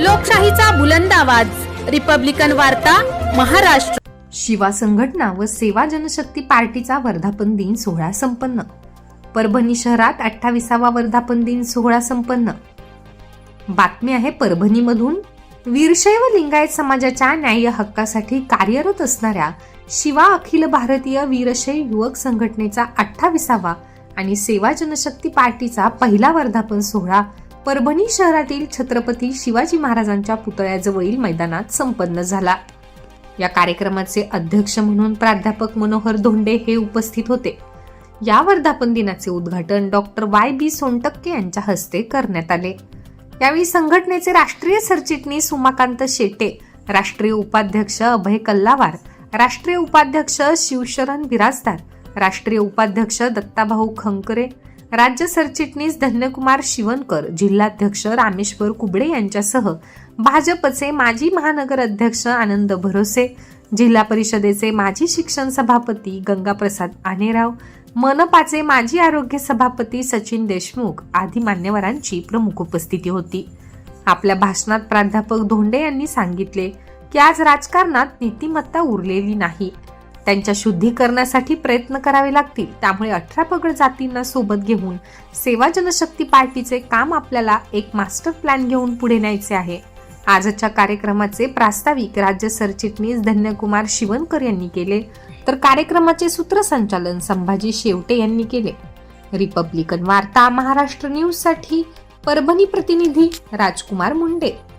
लोकशाहीचा बुलंद आवाज. रिपब्लिकन वार्ता महाराष्ट्र. शिवा संघटना व सेवा जनशक्ती पार्टीचा वर्धापन दिन सोहळा संपन्न. परभणी शहरात अठ्ठावीसावा वर्धापन दिन सोहळा संपन्न. बातमी आहे परभणीमधून. वीरशैव लिंगायत समाजाच्या न्याय्य हक्कासाठी कार्यरत असणाऱ्या शिवा अखिल भारतीय वीरशैव युवक संघटनेचा अठ्ठावीसावा आणि सेवा जनशक्ती पार्टीचा पहिला वर्धापन सोहळा परभणी शहरातील छत्रपती शिवाजी महाराजांच्या पुतळ्याजवळील मैदानात संपन्न झाला. या कार्यक्रमाचे अध्यक्ष म्हणून प्राध्यापक मनोहर धोंडे हे उपस्थित होते. या वर्धापन दिनाचे उद्घाटन डॉक्टर वाय बी सोनटक्के यांच्या हस्ते करण्यात आले. यावेळी संघटनेचे राष्ट्रीय सरचिटणीस उमाकांत शेटे राष्ट्रीय उपाध्यक्ष अभय कल्लावार राष्ट्रीय उपाध्यक्ष शिवशरण बिराजदार राष्ट्रीय उपाध्यक्ष दत्ताभाऊ खंकरे राज्य सरचिटणीस धन्यकुमार शिवनकर जिल्हाध्यक्ष रामेश्वर कुबडे यांच्यासह भाजपचे माजी महानगर अध्यक्ष आनंद भरोसे जिल्हा परिषदेचे माजी शिक्षण सभापती गंगाप्रसाद आनेराव मनपाचे माजी आरोग्य सभापती सचिन देशमुख आदी मान्यवरांची प्रमुख उपस्थिती होती. आपल्या भाषणात प्राध्यापक धोंडे यांनी सांगितले की आज राजकारणात नीतिमत्ता उरलेली नाही. त्यांच्या शुद्धीकरणासाठी प्रयत्न करावे लागतील. त्यामुळे अठरा पगड जातींना सोबत घेऊन सेवा जनशक्ती पार्टीचे काम आपल्याला एक मास्टर प्लॅन घेऊन पुढे न्यायचे आहे. आजच्या कार्यक्रमाचे प्रास्ताविक राज्य सरचिटणीस धन्यकुमार शिवनकर यांनी केले. तर कार्यक्रमाचे सूत्रसंचालन संभाजी शेवटे यांनी केले. रिपब्लिकन वार्ता महाराष्ट्र न्यूजसाठी परभणी प्रतिनिधी राजकुमार मुंडे.